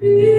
Peace.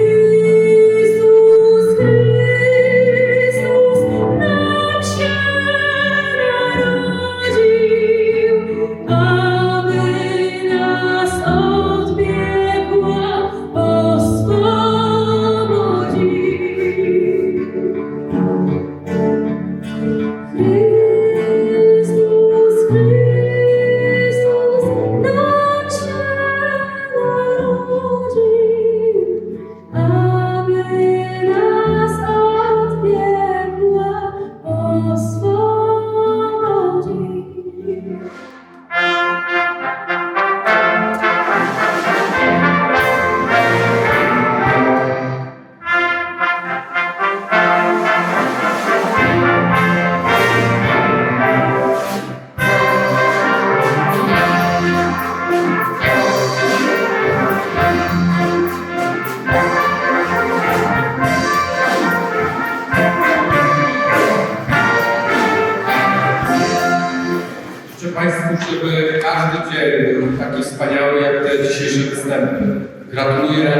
Państwu, żeby każdy dzień był taki wspaniały jak te dzisiejsze występy. Gratuluję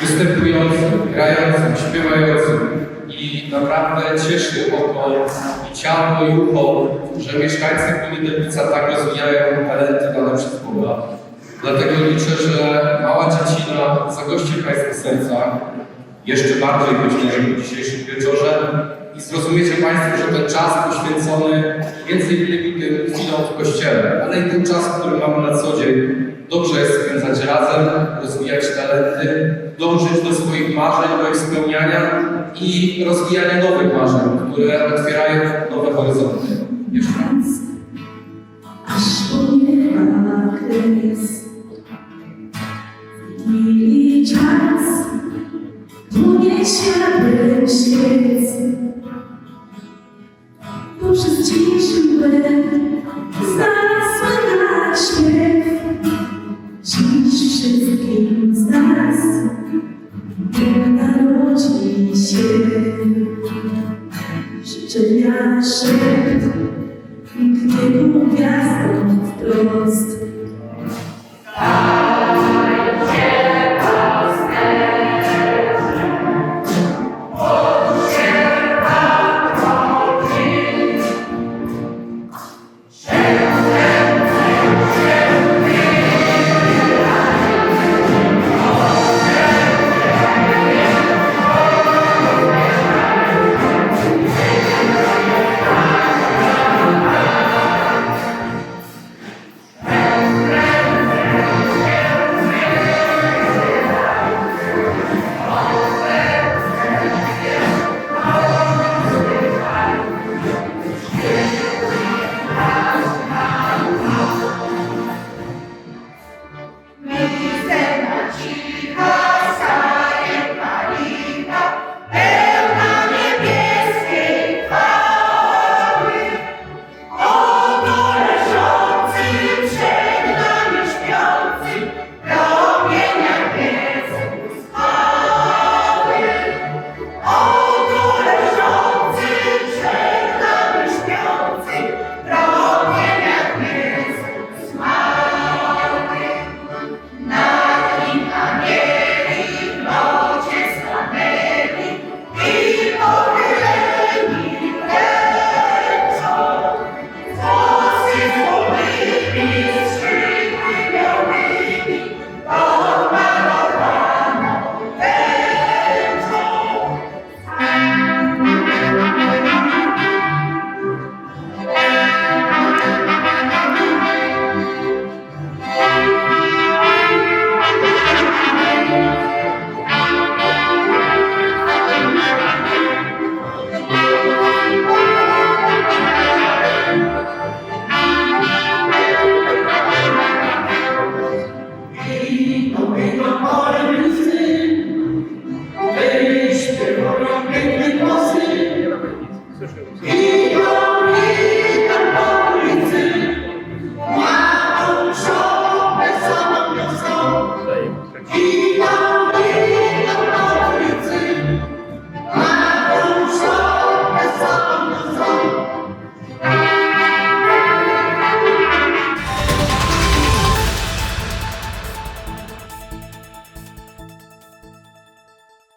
występującym, grającym, śpiewającym i naprawdę cieszy oko i ciało i ucho, że mieszkańcy gminy Dębica tak rozwijają talenty dane przez Boga. Dlatego liczę, że mała dziecina zagości Państwa sercach, jeszcze bardziej myślę, że w dzisiejszym wieczorze i zrozumiecie Państwo, że ten czas poświęcony między innymi tym chwilom w Kościele, ale i ten czas, który mamy na co dzień, dobrze jest spędzać razem, rozwijać talenty, dążyć do swoich marzeń, do ich spełniania i rozwijania nowych marzeń, które otwierają nowe horyzonty. Jeszcze raz. Aż po nieba kres i czas płonie światłem świec szyb, pięknie gwiazdą wprost.